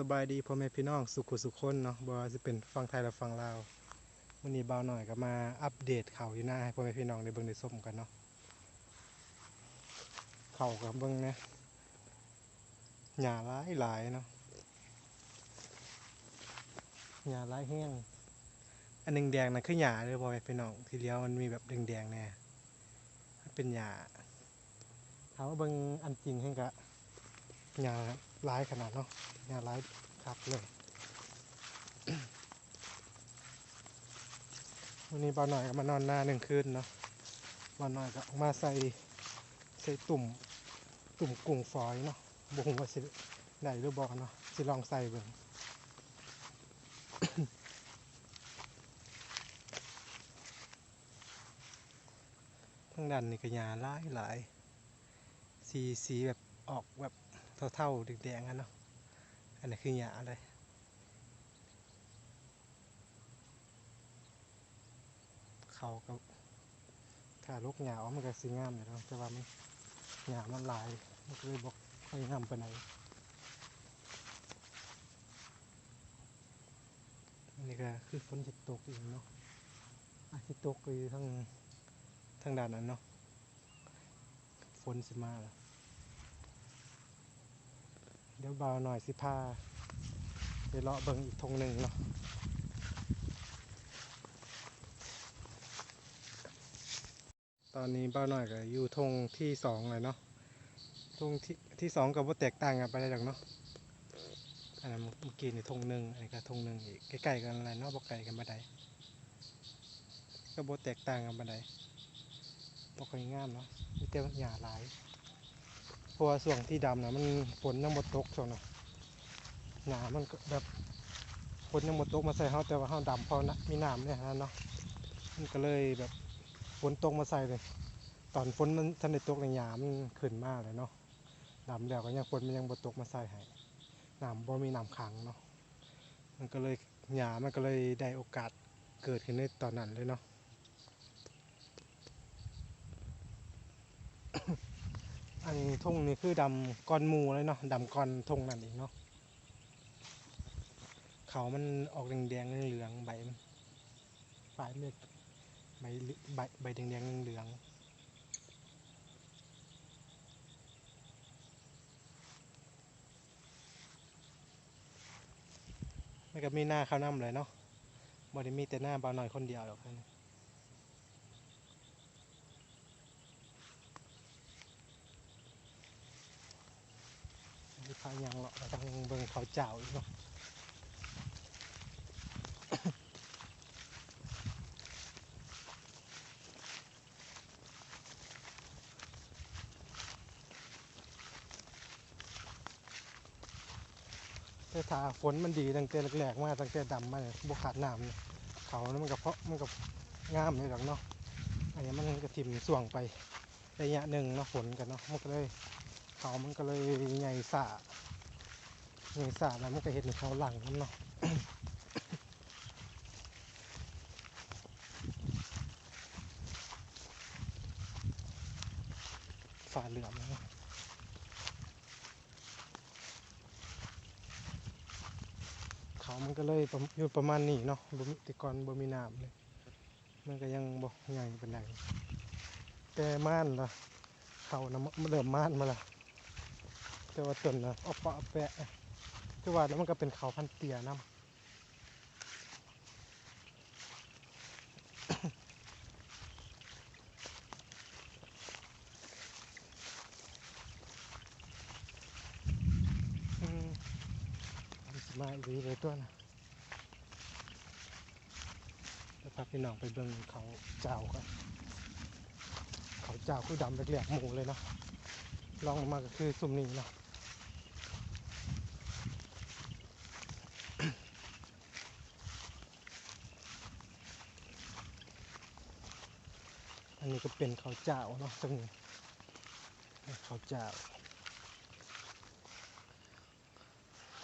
สบายดีพ่อแม่พี่น้องสุขุสุขคนเนาะบ่ว่าจะเป็นฝั่งไทยและฝั่งลาววันนี้เบาหน่อยก็มาอัปเดตเขาอยู่หน้าให้พ่อแม่พี่น้องได้เบิ่งได้มกันเนาะเขากับเบิ่งนะหญ้าหลายหลายเนาะหญ้าหลายแห้งอันหนึ่งแดงนั่นคือหญ้าเด้อพ่อแม่พี่น้องที่เลี้ยวมันมีแบบแดงๆแน่เป็นหญ้าถามว่าเบิ่งอันจริงให้กะหญ้าห ลายขนาดเนาะงานไลฟ์ครับเลยวันนี้บ่าหน่อยก็มานอนหน้าหนึ่งคืนเนาะบ่าหน่อยก็มาใส่ใส่ตุ่มตุ่มกุ้งฝอยเนาะบ่ฮู้ว่าสิได้หรือบ่เนาะสิลองใส่เบิ่งทางด้านนี้ก็หญ้าหลายหลายสีสีแบบออกแบบ เท่าๆแดงๆอะเนาะอันนี้คือหญ้าเลยเขาก็ถ้าลูกหญ้าออกมันก็สีงามอยู่แล้วแต่ว่ามันหญ้ามันลายมันก็เลยบอกค่อยงามไปไหนอันนี้ก็คือฝนจะตกอีกเนาะอาจจะตกอยู่ทางทางด้านนั้นเนาะฝนสิมาแล้ว เดี๋ยวเบาหน่อยสิพาไปเลาะเบิ่งอีกทงหนึ่งเนาะตอนนี้เบาหน่อยก็อยู่ทงที่สองเลยเนาะทงที่ที่สองกับว่าแตกต่างกันไปเลยหรอกเนาะอันนั้นเมื่อกี้นี่ทงหนึ่งอันนี้ก็ทงหนึ่งอีกใกล้ๆกันอะไรเนาะบ่ไกลกันบันไดก็บ่แตกต่างกันบันไดบ่ค่อยงามเนาะมีแต่หญ้าหลาย เพราะว่าส่วงที่ดำนะมันฝนยังหมดตกช่วงนะหนามันแบบฝนยังหมดตกมาใส่เฮาแต่ว่าเฮาดำเพราะนะมีน้ำเนี่ยนะเนาะมันก็เลยแบบฝนตกมาใส่เลย ตอนฝนมันทันได้ตกในหยามมันขึ้นมากเลยเนาะดำแล้วก็ยังฝนมันยังบ่ตกมาใส่ให้น้ำบ่มีน้ำขังเนาะมันก็เลยหยามันก็เลยได้โอกาสเกิดขึ้นในตอนนั้นเลยเนาะ อันนี้ทงนี่คือดำก้อนมูเลยเนาะดำก้อนทงนั่นเองเนาะเขามันออกแดงๆเหลืองๆใบมันปลายเม็ดใบใบใบแดงๆเหลืองๆมันก็มีหน้าข้าวน้ำเลยเนาะบ่ได้มีแต่หน้าเบาหน่อยคนเดียวหรอกครั มีพายังเลาะทางเบิงเขาเจ้าอีกเนาะแต่ถ้าฝนมันดีตั้งแต่แรกๆมาตั้งแต่ดำมาเนี่ยบกขาดน้ำเนี่ยเขานั้นมันก็เพาะมันก็งามเลยหรอกเนาะอันนี้มันก็ถิ่มส่วงไประยะหนึ่งเนาะฝนกันเนาะมันก็เลย เขามันก็เลยใหญ่สะเงยสาแล้วมันก็เห็นเขาหลังมันเนาะฝาเหลือมนะเขามันก็เลยอยู่ประมาณนี้เนาะบ่มีแต่ก่อนบ่มีน้ำเลยมันก็ยังบ่ใหญ่ปานใดแต่ม่านละเขานะเริ่มม่านมาละ แต่ว่าต้นนะออกปะออกแปะคือว่าแล้วมันก็เป็นเขาพันเตียน้ำมมันสิมาอีกเลยตัวนะแล้วพาพี่น้องไปเบิ่งเขาเจ้ากันเขาเจ้าคือดำแหลกๆหมูเลยเนาะลองลงมาก็คือสุ่มนี้เนาะ อันนี้ก็เป็นข้าวเจ้าเนาะตรงนี้ข้าวเจ้า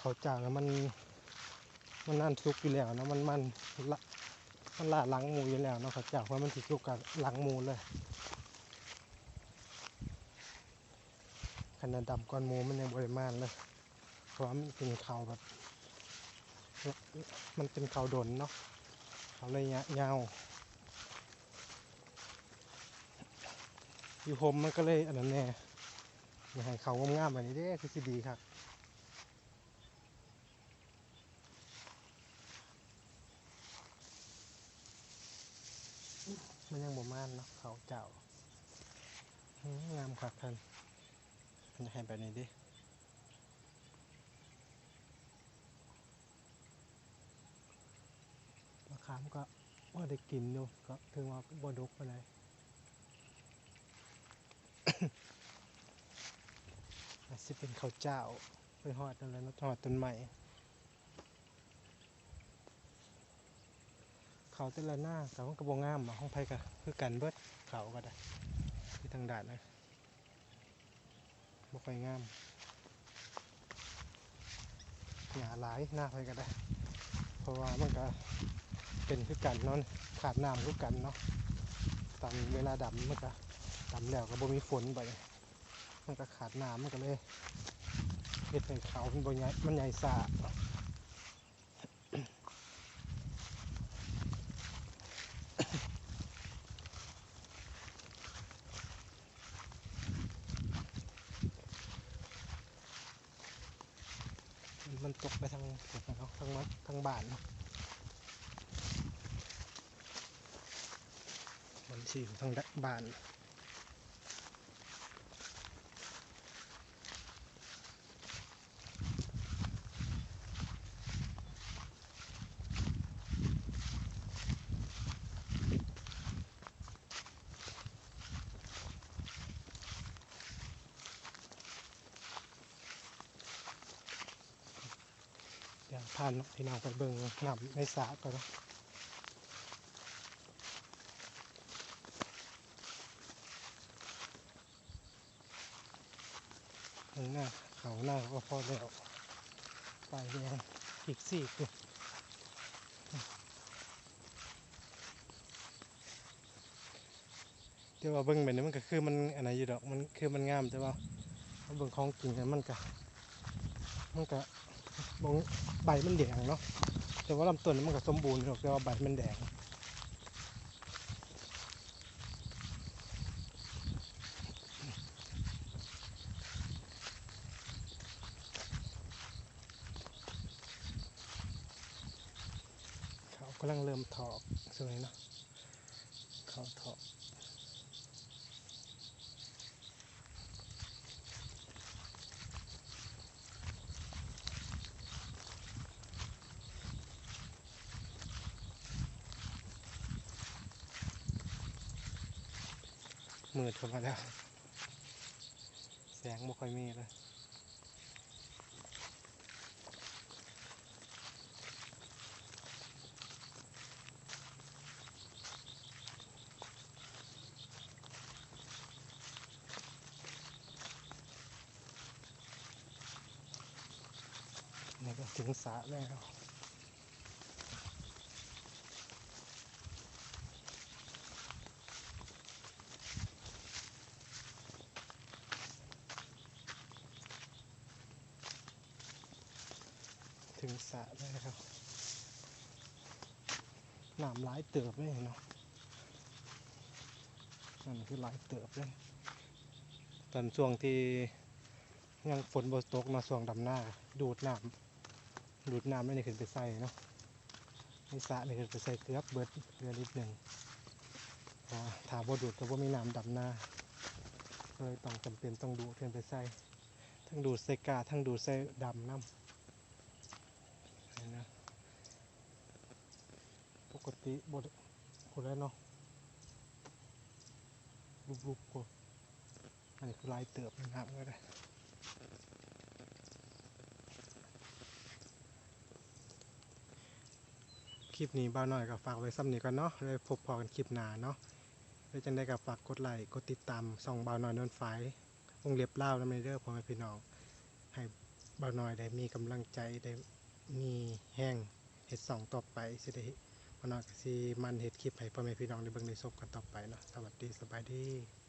ข้าวเจ้าแล้วมันมันนั่นซุกอยู่แล้วเนาะมันมันละมันละหลังมูอยู่แล้วเนาะข้าวเจ้าเพราะมันติดซุกกับหลังมูเลยขนาดดำก้อนมูมันยังบริมาณเลยเพราะมันเป็นเขาแบบ มันเป็นเขาดนเนาะเขาเลยยะยา อยู่ผมมันก็เลยอันนั้นแน่อยาให้เขางามๆแบบนี้เด้คือสิดีครับมันยังบ่ม่านเนาะเขาเจ้างามครับท่านให้แบบนี้ดิมะขามก็ว่าได้กินอยู่ก็ถึงว่าบ่ดกปานใด อาจสิเป็นข้าวเจ้าไปหอดนั่นและเนะหอดต้นใหม่เขาแต่ละหน้าเขาก็บ่งามห้องไผก็คือกันเบิดเขาก็ได้คือทางด่านนะบ่ค่อยงามหนาหลายหน้าไผก็ได้ เพราะว่ามันก็เป็นคือกันเนาะขาดน้ำคือกันเนาะตอนเวลาดำมันก็ ดำแล้วก็บ่มีฝนไปมันก็ขาดน้ำมันก็เลยเฮ็ดให้เขามันบ่ใหญ่มันใหญ่สามันตกไปทางเนาะทางมัดทางบ้านเนาะมันสิอยู่ทางบ้าน พานพี่น้องไปเบิ่งน้ำในสระก่อนนาะข้างหน้าเขาหน้าก็พอแล้วไปยังอีกสี่คือเดี๋ยวว่าเบิ่งแบบนี้มันก็คือมันอันไหนอยู่ดอกมันคือมันงามแต่ว่าเอาเบิ่งของจริงกันมันก็มันก็บง ใบมันแดงเนาะแต่ว่าลำต้นมันก็สมบูรณ์หรอกแต่ว่าใบมันแดงเขากำลังเริ่มถอกสวยเนาะเขาถอก มืดเข้ามาแล้ว แสงไม่ค่อยมีเลยนี่ก็ถึงสระแล้ว งสะแล้วครับน้ำหลายเติบเลยเนาะนั่นคือหลายเติบเลยตอนช่วงที่ยังฝนบตกเนาะช่วงดำหน้า ดูดน้ำดูดน้ำไม่ได้ขึ้นไปใส่เนาะในสระนี่ขึ้นไปใส่เกือบเบิดเรือนิดหนึ่งอ่าถามว่าดูดก็ว่ามีน้ำดำหน้าเลยต้องจำเป็นต้องดูดขึ้นไปใส่ทั้งดูดใส่กาทั้งดูดใส่ดำน้ำเห็นนะปก ติบดบดแล้วเนาะรูปๆกดอันนี้คือลายเติบนะครับก็ได้คลิปนี้บ้าวหน่อยก็ฝากไว้ซ้ำนี้ก่อนเนาะเลยพบพอกันคลิปหน้าเนาะแล้วจังได้กับฝากกดไลค์กดติดตามส่องบ้าวหน่อยนนไฟวงเล็บเล่าวน้ำในเด้อพ่อแม่พี่น้อง ให้บ้าวหน่อยได้มีกำลังใจได้มีแห้งเห็ดส่องต่อไปสิได้ บ้าวหน่อกสีมันเห็ดคลิปให้พ่อแม่พี่น้องได้เบิ่งในซบกันต่อไปเนาะสวัสดีสบายดี